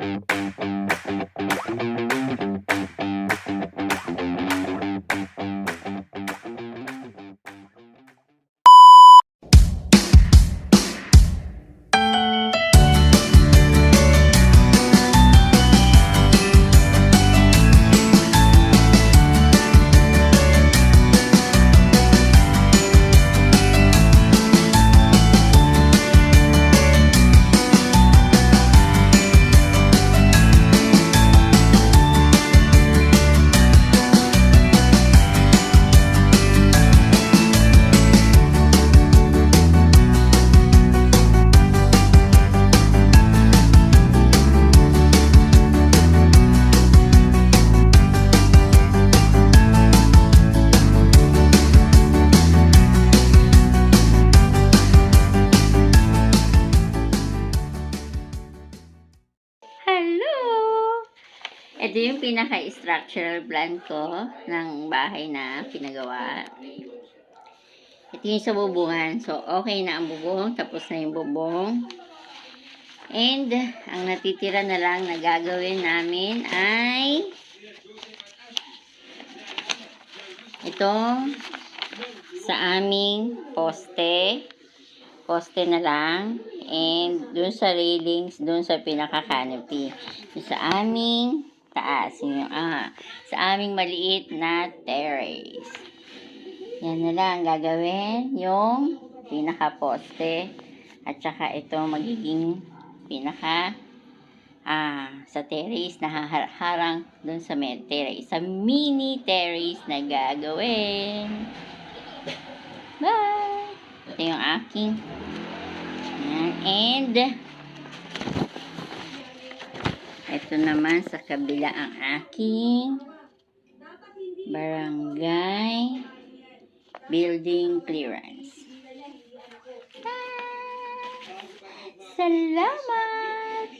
んんんんん。Ito yung pinaka-structural plan ko ng bahay na pinagawa. Ito yung sa bubungan. So, okay na ang bubong. Tapos na yung bubong. And, ang natitira na lang na gagawin namin ay ito sa aming poste. Poste na lang. And, dun sa railings, dun sa pinaka-canopy. Sa aming taas. Yung, ah, sa aming maliit na terrace. Yan na lang ang gagawin. Yung pinaka-poste. At saka ito magiging pinaka ah, sa terrace na haharang dun sa may terrace. Sa mini terrace na gagawin. Bye! Ito yung aking. And, ito naman sa kabila ang aking barangay building clearance. Ah, Salamat!